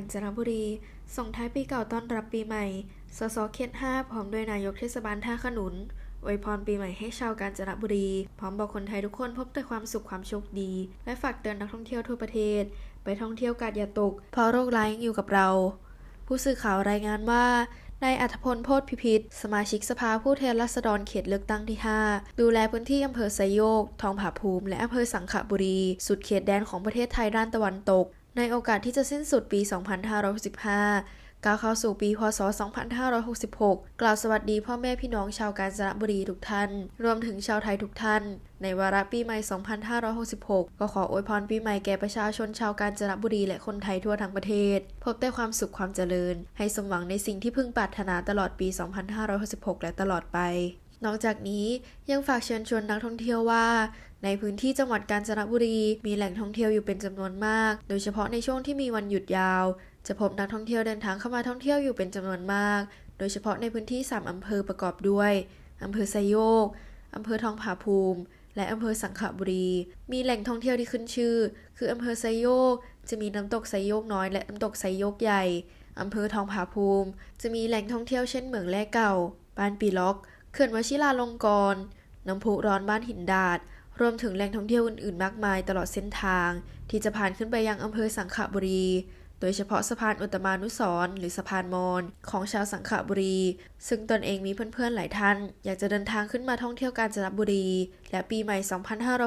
าญจนบุรี ส่งท้ายปีเก่าต้อนรับปีใหม่ สสเขต5พร้อมด้วยนายกเทศบาลท่าขนุนอวยพรปีใหม่ให้ชาวกาญจนบุรี พร้อมบอกคนไทยทุกคนพบแต่ความสุขความโชคดี และฝากเตือนนักท่องเที่ยวทั่วประเทศ ไปท่องเที่ยวกาดอย่าตก เพราะโรคร้ายยังอยู่กับเรา ผู้สื่อข่าวรายงานว่านายอัธพลโพธพิพิธ สมาชิกสภาผู้แทนราษฎรเขตเลือกตั้งที่ 5 ดูแลพื้นที่อำเภอไซโยก ทองผาภูมิ และอำเภอสังขบุรี สุดเขตแดนของประเทศไทยด้านตะวันตก ในโอกาสที่จะสิ้นสุดปี 2565 ก้าวเข้าสู่ปี พศ 2566 กล่าวสวัสดีพ่อแม่พี่น้องชาวกาญจนบุรีทุกท่าน รวมถึงชาวไทยทุกท่าน ในวาระปีใหม่ 2566 ก็ขออวยพรปีใหม่แก่ประชาชนชาวกาญจนบุรีและคนไทยทั่วทั้งประเทศ พบแต่ความสุขความเจริญ ให้สมหวังในสิ่งที่พึงปรารถนาตลอดปี 2566 และตลอดไป นอกจากนี้ยังฝากเชิญชวนนักท่องเที่ยวว่า ในพื้นที่จังหวัดกาญจนบุรีมีแหล่งท่องเที่ยวอยู่เป็นจำนวนมาก โดยเฉพาะในช่วงที่มีวันหยุดยาว จะพบนักท่องเที่ยวเดินทางเข้ามาท่องเที่ยวอยู่เป็นจำนวนมาก โดยเฉพาะในพื้นที่ 3อำเภอประกอบด้วยอำเภอไซโยกอำเภอทองผาภูมิ และอำเภอสังขบุรี มีแหล่งท่องเที่ยวที่ขึ้นชื่อ คืออำเภอไซโยก จะมีน้ำตกไซโยกน้อยและน้ำตกไซโยกใหญ่อำเภอทองผาภูมิ จะมีแหล่งท่องเที่ยวเช่นเหมืองแร่เก่า บ้านปีล็อก เขื่อนวชิราลงกรณ์น้ำพุร้อนบ้านหินดาด รวมถึงแหล่งท่องเที่ยวอื่นๆ มากมายตลอดเส้นทาง ที่จะผ่านขึ้นไปยังอำเภอสังขบุรี โดยเฉพาะสะพานอุตมานุสร์หรือสะพานมอญของชาวสังขบุรี ซึ่งตนเองมีเพื่อนๆหลายท่าน อยากจะเดินทางขึ้นมาท่องเที่ยวกาญจนบุรี และปีใหม่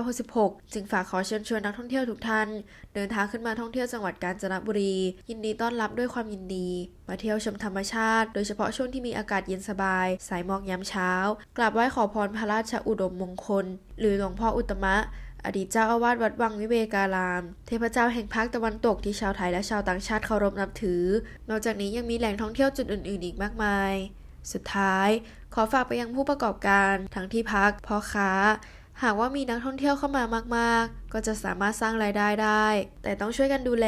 2566 จึงฝากขอเชิญชวนนักท่องเที่ยวทุกท่าน เดินทางขึ้นมาท่องเที่ยวจังหวัดกาญจนบุรี ยินดีต้อนรับด้วยความยินดี มาเที่ยวชมธรรมชาติ โดยเฉพาะช่วงที่มีอากาศเย็นสบาย สายหมอกยามเช้ากราบไหว้ขอพรพระราชอุดมมงคล หรือหลวงพ่ออุตมะ อดีตเจ้าอาวาสวัดวังวิเวการาม เทพเจ้าแห่งภาคตะวันตกที่ชาวไทยและชาวต่างชาติเคารพนับถือ นอกจากนี้ยังมีแหล่งท่องเที่ยวจุดอื่น ๆ อีกมากมาย สุดท้าย ขอฝากไปยังผู้ประกอบการทั้งที่พักพ่อค้า หากว่ามีนักท่องเที่ยวเข้ามามากๆ ก็จะสามารถสร้างรายได้ได้ แต่ต้องช่วยกันดูแล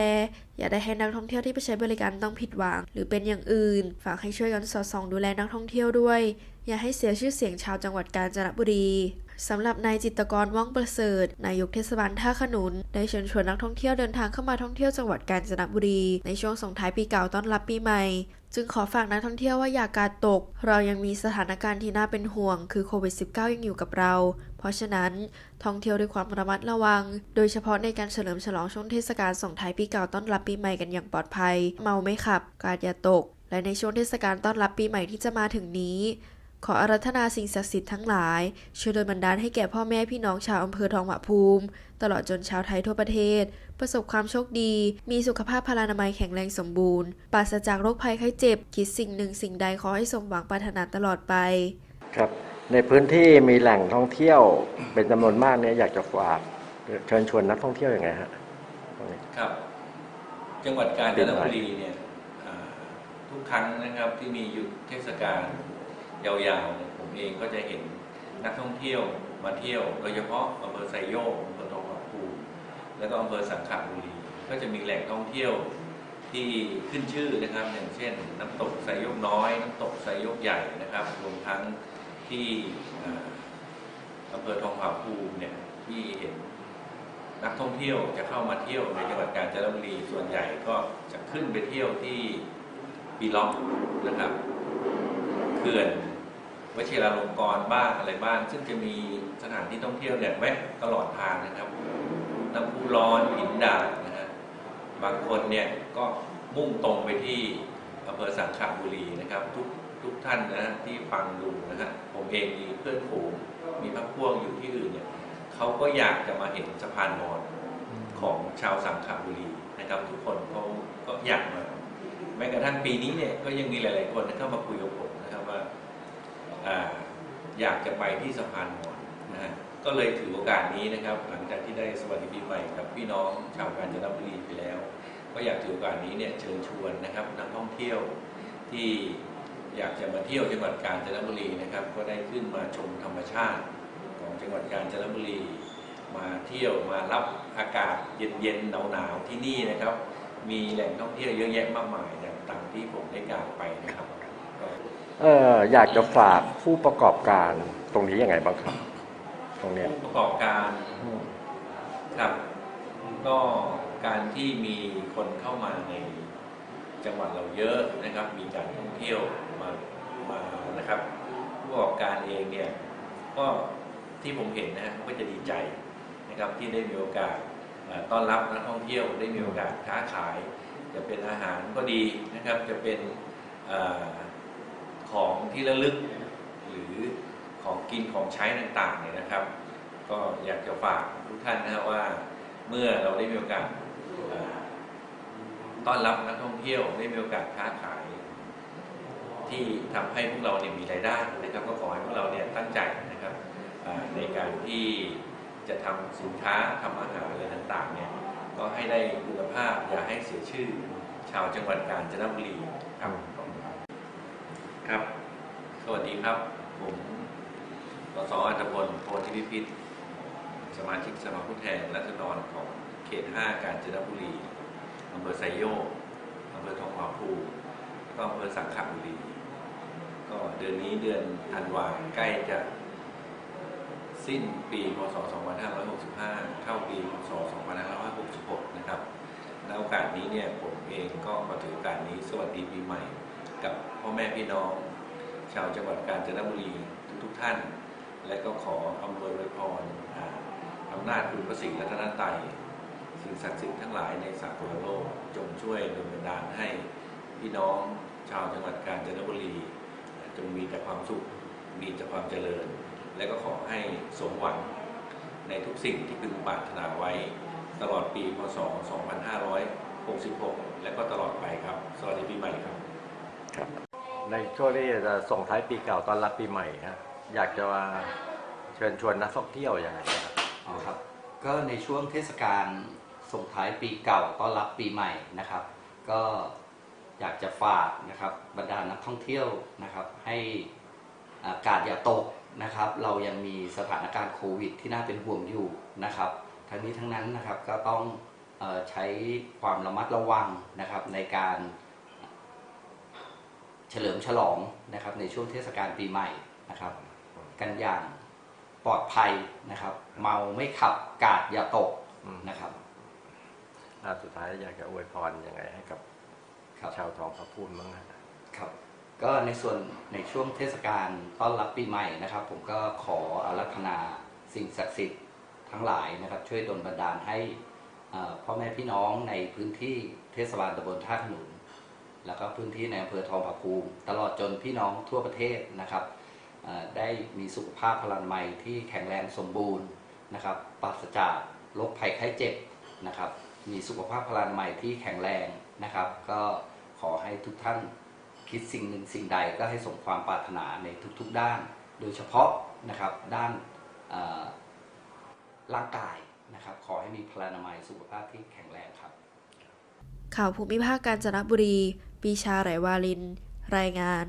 อย่าได้ให้นักท่องเที่ยวที่ไปใช้บริการต้องผิดหวัง หรือเป็นอย่างอื่น ฝากให้ช่วยกันสอดส่องดูแลนักท่องเที่ยวด้วย อย่าให้เสียชื่อเสียงชาวจังหวัดกาญจนบุรี สำหรับนายจิตกรว่องประเสริฐ นายกเทศบาลท่าขนุน ได้เชิญชวนนักท่องเที่ยวเดินทางเข้ามาท่องเที่ยวจังหวัดกาญจนบุรี ในช่วงส่งท้ายปีเก่าต้อนรับปีใหม่ จึงขอฝากนักท่องเที่ยวว่าอย่ากาดตก เรายังมีสถานการณ์ที่น่าเป็นห่วง คือโควิด -19 ยังอยู่กับเรา เพราะฉะนั้นท่องเที่ยวด้วยความระมัดระวัง โดยเฉพาะในการเฉลิมฉลองช่วงเทศกาลส่งท้ายปีเก่าต้อนรับปีใหม่กันอย่างปลอดภัย เมาไม่ขับ กาดอย่าตก และในช่วงเทศกาลต้อนรับปีใหม่ที่จะมาถึงนี้ ขออารัธนาสิ่งศักดิ์สิทธิ์ทั้งหลาย ช่วยโดยบันดาลให้แก่พ่อแม่พี่น้องชาวอำเภอทองผาภูมิ ตลอดจนชาวไทยทั่วประเทศ ประสบความโชคดี มีสุขภาพพลานามัยแข็งแรงสมบูรณ์ ปราศจากโรคภัยไข้เจ็บ คิดสิ่งหนึ่งสิ่งใดขอให้สมหวังปรารถนาตลอดไป ครับ ในพื้นที่มีแหล่งท่องเที่ยวเป็นจำนวนมากเนี่ยอยากจะฝากเชิญชวนนักท่องเที่ยวยังไงฮะตรงนี้ครับ จังหวัดกาญจนบุรีเนี่ยอ่าทุกครั้งนะครับที่มีหยุดเทศกาล ยาวๆผมเองก็จะเห็นนักท่องเที่ยวมาเที่ยว โดยเฉพาะอำเภอไซโยกอำเภอทองผาภูมิแล้วก็อำเภอสังขบุรีก็จะมีแหล่งท่องเที่ยวที่ขึ้นชื่อนะครับ อย่างเช่น น้ำตกไซโยกน้อย น้ำตกไซโยกใหญ่นะครับรวมทั้งที่อ่าอำเภอทองผาภูมิเนี่ยที่เห็นนักท่องเที่ยวจะเข้ามาเที่ยวในจังหวัดกาญจนบุรีส่วนใหญ่ก็จะขึ้นไปเที่ยวที่ปีล็อกนะครับเขื่อน วชิราลงกรณ์บ้างอะไรบ้าง ซึ่งจะมีสถานที่ท่องเที่ยวเนี่ยแวะตลอดทางนะครับน้ำพุร้อนหินดาดนะฮะบางคนเนี่ยก็มุ่งตรงไปที่อำเภอสังขบุรีนะครับ ทุกทุกท่านนะฮะที่ฟังดูนะฮะผมเองมีเพื่อนฝูงมีพักพวกอยู่ที่อื่นเนี่ยเขาก็อยากจะมาเห็นสะพานมอญของชาวสังขบุรีนะครับ ทุกคนเขาก็อยากมาแม้กระทั่งปีนี้เนี่ยก็ยังมีหลาย ๆ คนเข้ามาคุยกับผม อยากจะไปที่สะพานมอญนะฮะก็เลยถือโอกาสนี้นะครับ หลังจากที่ได้สวัสดีปีใหม่กับพี่น้องชาวกาญจนบุรีไปแล้ว ก็อยากถือโอกาสนี้เนี่ยเชิญชวนนะครับนักท่องเที่ยวที่อยากจะมาเที่ยวจังหวัดกาญจนบุรีนะครับ ก็ได้ขึ้นมาชมธรรมชาติของจังหวัดกาญจนบุรี มาเที่ยวมารับอากาศเย็นๆหนาวๆที่นี่นะครับ มีแหล่งท่องเที่ยวเยอะแยะมากมายอย่างต่ามที่ผมได้กล่าวไปนะครับ เอออยากจะฝากผู้ประกอบการตรงนี้ยังไงบ้างครับ ตรงเนี้ยผู้ประกอบการอืมครับ ก็การที่มีคนเข้ามาในจังหวัดเราเยอะนะครับ มีการท่องเที่ยวมามานะครับ ผู้ประกอบการเองเนี่ยก็ที่ผมเห็นนะฮะก็จะดีใจนะครับที่ได้มีโอกาสเอ่อต้อนรับนักท่องเที่ยวได้มีโอกาสค้าขาย จะเป็นอาหารก็ดีนะครับ จะเป็นเออ ของที่ระลึก หรือของกินของใช้ต่างๆเนี่ยนะครับ ก็อยากจะฝากทุกท่านนะครับว่าเมื่อเราได้มีโอกาสต้อนรับนักท่องเที่ยวได้มีโอกาสค้าขาย ที่ทำให้พวกเราเนี่ยมีรายได้นะครับ ก็ขอให้พวกเราเนี่ยตั้งใจนะครับในการที่จะทำสินค้าทำอาหารอะไรต่างๆเนี่ยก็ให้ได้คุณภาพอย่าให้เสียชื่อ ชาวจังหวัดกาญจนบุรีครับขอบคุณครับ ครับ สวัสดีครับ ผมสสอัตพลโพธิพิพิธ สมาชิกสภาผู้แทนราษฎรของเขต 5 กาญจนบุรีอำเภอไซโยกอำเภอทองผาภูมิแล้วก็อำเภอสังขบุรี ก็เดือนนี้เดือนธันวาใกล้จะสิ้นปีพศ 2565 เข้าปีพศ 2566 นะครับในโอกาสนี้เนี่ยผมเองก็มาถือโอกาสนี้สวัสดีปีใหม่กับ พ่อแม่พี่น้อง ชาวจังหวัดกาญจนบุรีทุกๆท่าน และก็ขออำนวยอวยพรอ่าอำนาจคุณพระสิงห์รัตนตยสิ่งศักดิ์สิทธิ์ทั้งหลายในสากลโลกจงช่วยดลบันดาลให้พี่น้องชาวจังหวัดกาญจนบุรีจงมีแต่ความสุขมีแต่ความเจริญ และก็ขอให้สมหวังในทุกสิ่งที่พึงปรารถนาไว้ตลอดปีพศ 2566 และก็ตลอดไปครับ สวัสดีปีใหม่ครับ ครับ ในช่วงที่จะส่งท้ายปีเก่าตอนรับปีใหม่ฮะอยากจะมาเชิญชวนนักท่องเที่ยวยังไงครับอ๋อครับก็ในช่วงเทศกาลส่งท้ายปีเก่าต้อนรับปีใหม่นะครับ ก็อยากจะฝากนะครับบรรดานักท่องเที่ยวนะครับให้อากาศอย่าตกนะครับ เรายังมีสถานการณ์โควิด ที่น่าเป็นห่วงอยู่นะครับ ทั้งนี้ทั้งนั้นนะครับก็ต้องอใช้ความระมัดระวังนะครับในการ ฉลิมฉลองนะครับในช่วงเทศกาลปีใหม่นะครับ กันอย่างปลอดภัยนะครับ เมาไม่ขับกาดอย่าตกอืมนะครับอ่าสุดท้ายอยากจะอวยพรยังไงให้กับครับชาวทองพระพูนบ้างฮะครับ ก็ในส่วนในช่วงเทศกาลต้อนรับปีใหม่นะครับ ผมก็ขออารัธนาสิ่งศักดิ์สิทธิ์ทั้งหลายนะครับ ช่วยดลบันดาลให้เอ่อพ่อแม่พี่น้องในพื้นที่เทศบาลตำบลท่าขนุน แล้วก็พื้นที่ในอำเภอทองผาภูมิตลอดจนพี่น้องทั่วประเทศนะครับได้มีสุขภาพพลานามัยที่แข็งแรงสมบูรณ์นะครับปราศจากโรคภัยไข้เจ็บนะครับ มีสุขภาพพลานามัยที่แข็งแรงนะครับ ก็ขอให้ทุกท่านคิดสิ่งหนึ่งสิ่งใดก็ให้สมความปรารถนาในทุกๆด้าน โดยเฉพาะนะครับด้านร่างกายนะครับ ขอให้มีพลานามัยสุขภาพที่แข็งแรงครับ ข่าวภูมิภาคกาญจนบุรี ปีชาไหลวาลินรายงาน